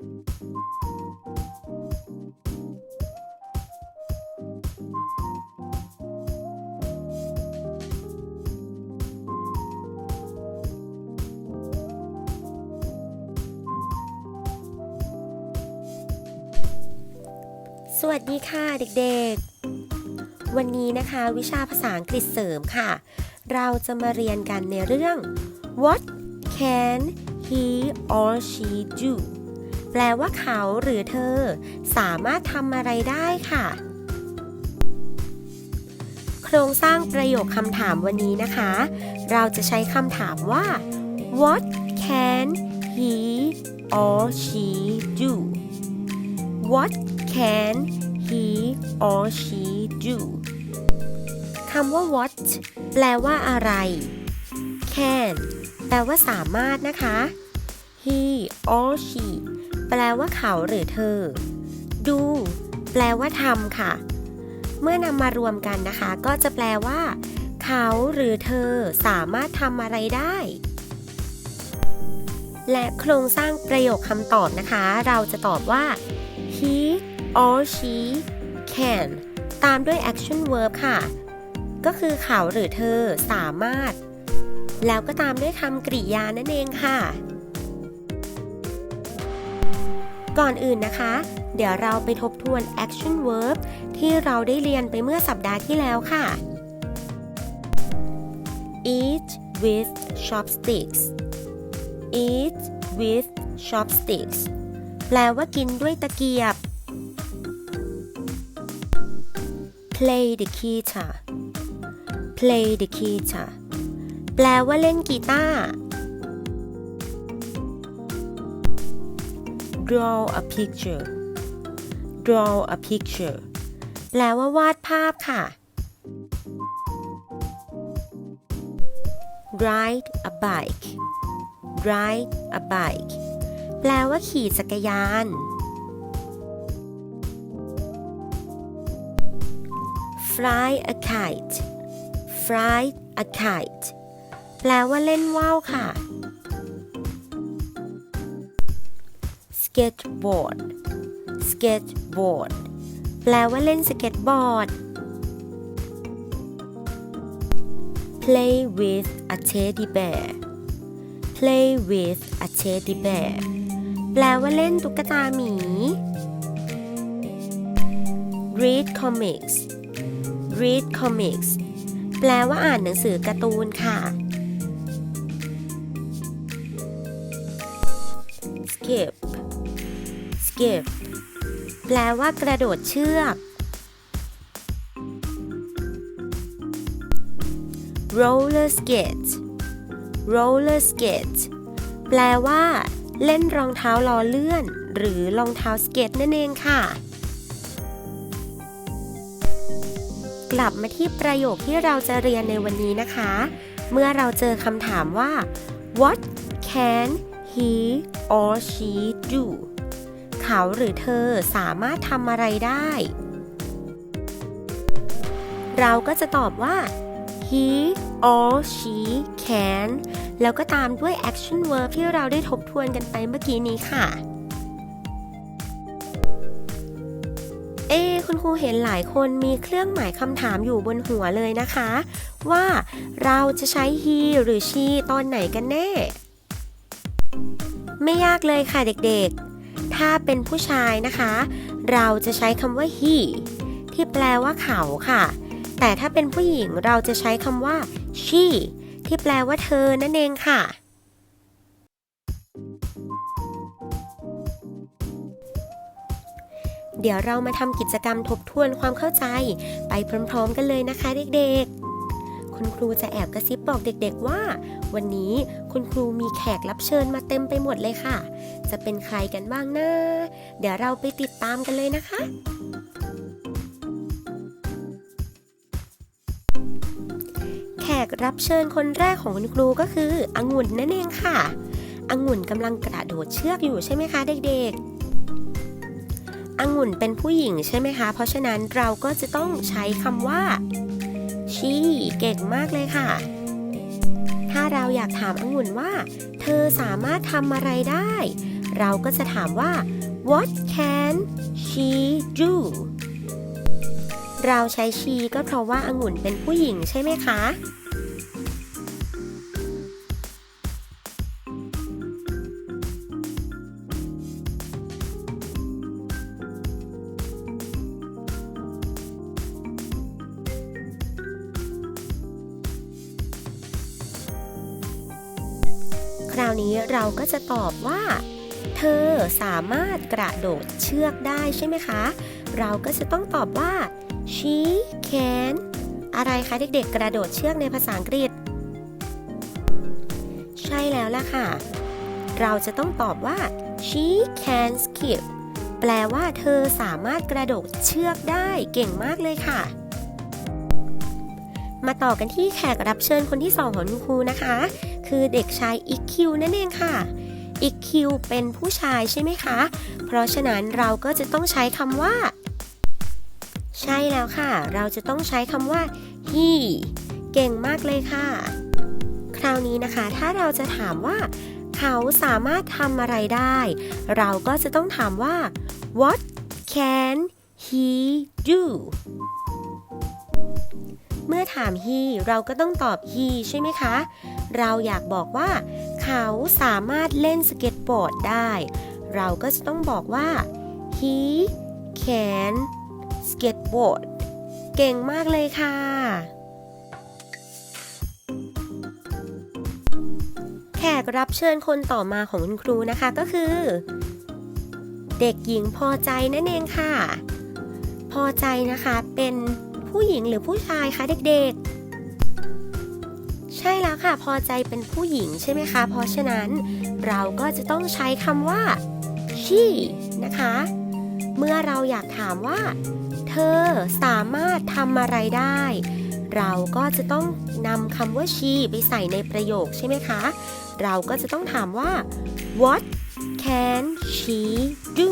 สวัสดีค่ะเด็กๆ วันนี้นะคะวิชาภาษาอังกฤษเสริมค่ะ เราจะมาเรียนกันในเรื่อง what can he or she do แปลว่าเขาหรือเธอ สามารถทำอะไรได้ค่ะ โครงสร้างประโยคคำถามวันนี้นะคะ เราจะใช้คำถามว่า what can he or she do What can he or she do คำว่า what แปลว่าอะไร can แปลว่าสามารถนะคะ he or she แปลว่าเขาหรือเธอ do แปลว่าทำค่ะ เมื่อนำมารวมกันนะคะ ก็จะแปลว่า เขาหรือเธอสามารถทำอะไรได้ และโครงสร้างประโยคคำตอบนะคะ เราจะตอบว่า he or she can ตามด้วย action verb ค่ะ ก็คือเขาหรือเธอสามารถ แล้วก็ตามด้วยคำกริยานั่นเองค่ะ ก่อนอื่นนะคะ เดี๋ยวเราไปทบทวน action verb ที่เราได้เรียนไปเมื่อสัปดาห์ที่แล้วค่ะ eat with chopsticks eat with chopsticks แปลว่ากินด้วยตะเกียบ play the guitar play the guitar แปลว่าเล่นกีตาร์ draw a picture draw a picture แปลว่าวาดภาพค่ะ ride a bike ride a bike แปลว่าขี่จักรยาน fly a kite fly a kite แปลว่าเล่นว่าวค่ะ skateboard skateboard แปลว่าเล่นสเก็ตบอร์ด play with a teddy bear play with a teddy bear แปลว่าเล่นตุ๊กตาหมี read comics read comics แปลว่าอ่านหนังสือการ์ตูนค่ะ skip skip แปลว่ากระโดดเชือก roller skate roller skate แปลว่า เล่นรองเท้าล้อเลื่อน หรือรองเท้าสเก็ตนั่นเองค่ะ กลับมาที่ประโยคที่เราจะเรียนในวันนี้นะคะ เมื่อเราเจอคำถามว่า what can he or she do เขาหรือเธอสามารถทำอะไรได้ เราก็จะตอบว่า he or she can แล้วก็ตามด้วย action verb ที่เราได้ทบทวนกันไปเมื่อกี้นี้ค่ะ เอ้คุณครูเห็นหลายคนมีเครื่องหมายคำถามอยู่บนหัวเลยนะคะ ว่าเราจะใช้ he หรือ she ตอนไหนกันแน่ ไม่ยากเลยค่ะเด็กๆ ถ้าเป็นผู้ชายนะคะ เราจะใช้คำว่า he ที่แปลว่าเขาค่ะ แต่ถ้าเป็นผู้หญิงเราจะใช้คำว่า she ที่แปลว่าเธอนั่นเองค่ะเดี๋ยวเรามาทำกิจกรรมทบทวนความเข้าใจ ไปพร้อมๆกันเลยนะคะเด็กๆ คุณครูจะแอบกระซิบบอกเด็กๆว่า วันนี้คุณครูมีแขกรับเชิญมาเต็มไปหมดเลยค่ะ จะเป็นใครกันบ้างนะเดี๋ยวเราไปติดตามกันเลยนะคะ แขกรับเชิญคนแรกของคุณครูก็คือองุ่นนั่นเองค่ะองุ่นกำลังกระโดดเชือกอยู่ใช่ไหมคะเด็กๆองุ่นเป็นผู้หญิงใช่ไหมคะ เพราะฉะนั้นเราก็จะต้องใช้คำว่า ชีเก่งมากเลยค่ะ ถ้าเราอยากถามองุ่นว่า เธอสามารถทำอะไรได้ เราก็จะถามว่า what can she do เราใช้ she ก็เพราะว่าองุ่นเป็นผู้หญิงใช่ไหมคะ เราก็จะตอบว่า เธอสามารถกระโดดเชือกได้ใช่ไหมคะ เราก็จะต้องตอบว่า she can อะไรคะเด็กๆ กระโดดเชือกในภาษาอังกฤษ ใช่แล้วล่ะค่ะ เราจะต้องตอบว่า she can skip แปลว่าเธอสามารถกระโดดเชือกได้เก่งมากเลยค่ะ มาต่อกันที่แขกรับเชิญคนที่สองของคุณครูนะคะ คือเด็กชายอิกคิวนั่นเองค่ะอิกคิวเป็นผู้ชายใช่ไหมคะ เพราะฉะนั้นเราก็จะต้องใช้คำว่า ใช่แล้วค่ะ เราจะต้องใช้คำว่า he เก่งมากเลยค่ะ คราวนี้นะคะ ถ้าเราจะถามว่า เขาสามารถทำอะไรได้ เราก็จะต้องถามว่า what can he do เมื่อถาม he เราก็ต้องตอบ he ใช่ไหมคะ เราอยากบอกว่า เขาสามารถเล่นสเก็ตบอร์ดได้ เราก็จะต้องบอกว่า he can skateboard เก่งมากเลยค่ะ แขกรับเชิญคนต่อมาของคุณครูนะคะก็คือ เด็กหญิงพอใจนั่นเองค่ะ พอใจนะคะเป็นผู้หญิงหรือผู้ชายคะเด็กๆ ใช่แล้วค่ะ พอใจเป็นผู้หญิงใช่ไหมคะ เพราะฉะนั้นเราก็จะต้องใช้คำว่า she นะคะ เมื่อเราอยากถามว่า เธอสามารถทำอะไรได้ เราก็จะต้องนำคำว่า she ไปใส่ในประโยคใช่ไหมคะ เราก็จะต้องถามว่า what can she do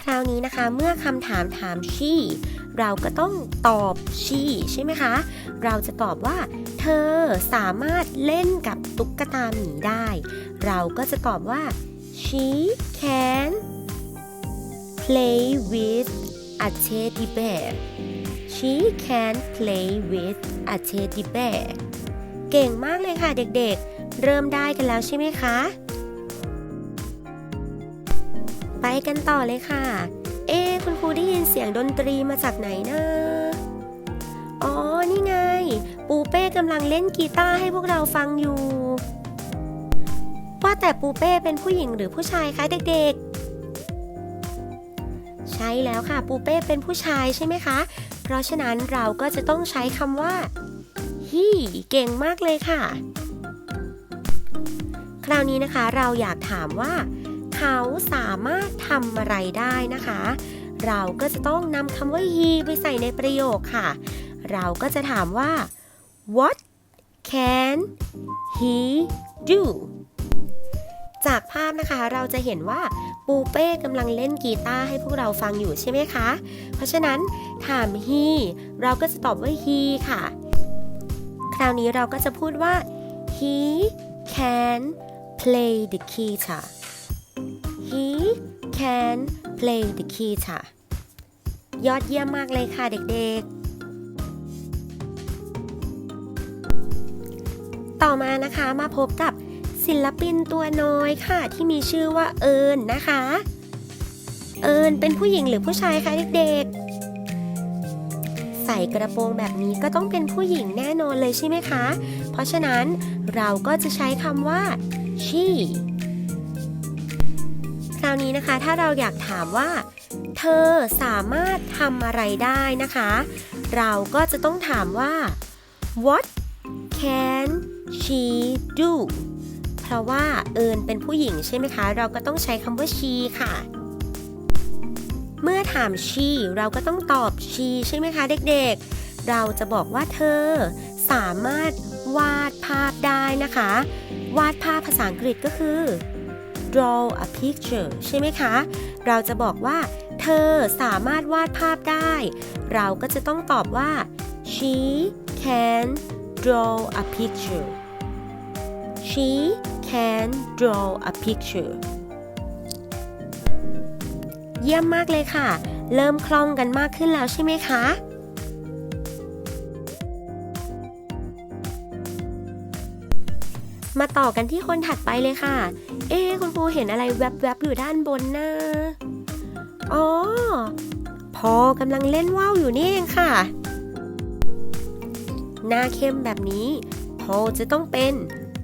คราวนี้นะคะ เมื่อคำถามถาม she เราก็ต้องตอบ she ใช่ไหมคะ เราจะตอบว่า เธอสามารถเล่นกับตุ๊กตาหมีได้ เราก็จะตอบว่า she can play with a teddy bear she can play with a teddy bear เก่งมากเลยค่ะเด็กๆ เริ่มได้กันแล้วใช่ไหมคะ ไปกันต่อเลยค่ะ เอ๊คุณครูได้ยินเสียงดนตรีมาจากไหนนะ ปูเป้กำลังเล่นกีตาร์ให้พวกเราฟังอยู่ ว่าแต่ปูเป้เป็นผู้หญิงหรือผู้ชายคะเด็กๆ ใช่แล้วค่ะปูเป้เป็นผู้ชายใช่ไหมคะ เพราะฉะนั้นเราก็จะต้องใช้คำว่า he เก่งมากเลยค่ะ คราวนี้นะคะเราอยากถามว่า เขาสามารถทำอะไรได้นะคะ เราก็จะต้องนำคำว่า he ไปใส่ในประโยคค่ะ เราก็จะถามว่า what can he do จากภาพนะคะเราจะเห็นว่าปูเป้กำลังเล่นกีตาร์ให้พวกเราฟังอยู่ใช่ไหมคะ เพราะฉะนั้นถาม he เราก็จะตอบว่า he ค่ะ คราวนี้เราก็จะพูดว่า he can play the guitar he can play the guitar ยอดเยี่ยมมากเลยค่ะเด็กๆ ต่อมานะคะมาพบกับศิลปินตัวน้อยค่ะ ที่มีชื่อว่าเอิญนะคะ เอิญเป็นผู้หญิงหรือผู้ชายคะเด็กๆ ใส่กระโปรงแบบนี้ก็ต้องเป็นผู้หญิงแน่นอนเลยใช่ไหมคะ เพราะฉะนั้นเราก็จะใช้คำว่า she คราวนี้นะคะถ้าเราอยากถามว่า เธอสามารถทำอะไรได้นะคะ เราก็จะต้องถามว่า what can she do เพราะว่าเอิญเป็นผู้หญิงใช่ไหมคะ เราก็ต้องใช้คำว่า she ค่ะ เมื่อถาม she เราก็ต้องตอบ she ใช่ไหมคะเด็กๆ เราจะบอกว่าเธอ สามารถวาดภาพได้นะคะ วาดภาพภาษาอังกฤษก็คือ draw a picture ใช่ไหมคะ เราจะบอกว่า เธอสามารถวาดภาพได้ เราก็จะต้องตอบว่า she can draw a picture she can draw a picture เยี่ยมมากเลยค่ะ เริ่มคล่องกันมากขึ้นแล้วใช่ไหมคะ มาต่อกันที่คนถัดไปเลยค่ะ เอ๊คุณครูเห็นอะไรแวบๆอยู่ด้านบนนะอ๋อพอกำลังเล่นว่าวอยู่นี่เองค่ะ หน้าเข้มแบบนี้พจะต้องเป็น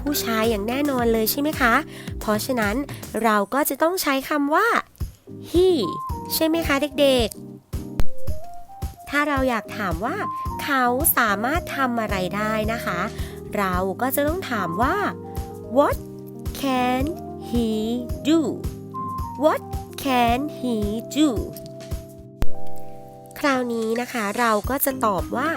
ผู้ชายอย่างแน่นอนเลยใช่ไหมคะ เพราะฉะนั้นเราก็จะต้องใช้คำว่า he ใช่ไหมคะเด็กๆ ถ้าเราอยากถามว่า เขาสามารถทำอะไรได้นะคะ เราก็จะต้องถามว่า what can he do what can he do คราวนี้นะคะเราก็จะตอบว่า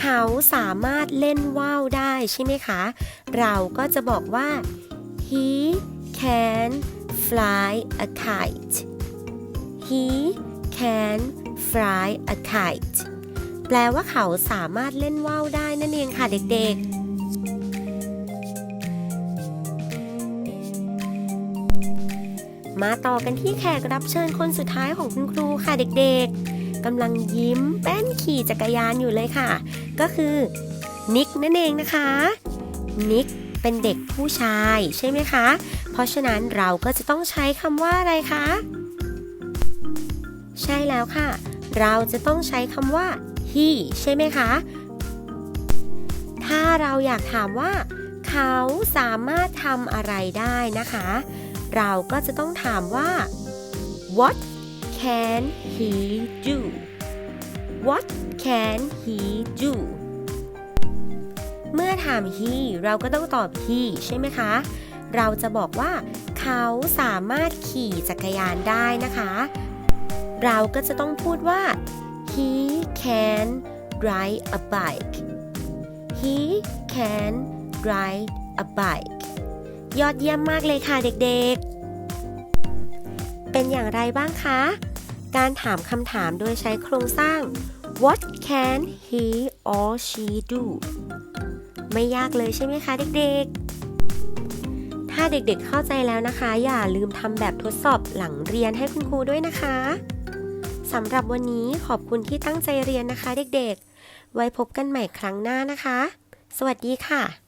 เขาสามารถเล่นว่าวได้ใช่ไหมคะ เราก็จะบอกว่า he can fly a kite he can fly a kite แปลว่าเขาสามารถเล่นว่าวได้นั่นเองค่ะเด็กๆมาต่อกันที่แขกรับเชิญคนสุดท้ายของคุณครูค่ะเด็กๆ กำลังยิ้มแป้นขี่จักรยานอยู่เลยค่ะ ก็คือนิกนั่นเองนะคะ นิกเป็นเด็กผู้ชายใช่ไหมคะ เพราะฉะนั้นเราก็จะต้องใช้คำว่าอะไรคะ ใช่แล้วค่ะ เราจะต้องใช้คำว่า he ใช่ไหมคะ ถ้าเราอยากถามว่า เขาสามารถทำอะไรได้นะคะ เราก็จะต้องถามว่า what can he do what can he do เมื่อถาม he เราก็ต้องตอบ he ใช่ไหมคะ เราจะบอกว่า เขาสามารถขี่จักรยานได้นะคะ เราก็จะต้องพูดว่า he can ride a bike he can ride a bike ยอดเยี่ยมมากเลยค่ะเด็กๆ เป็นอย่างไรบ้างคะ การถามคำถามโดยใช้โครงสร้าง what can he or she do ไม่ยากเลยใช่ไหมคะเด็กๆ ถ้าเด็กๆเข้าใจแล้วนะคะ อย่าลืมทำแบบทดสอบหลังเรียนให้คุณครูด้วยนะคะสำหรับวันนี้ขอบคุณที่ตั้งใจเรียนนะคะเด็กๆ ไว้พบกันใหม่ครั้งหน้านะคะ สวัสดีค่ะ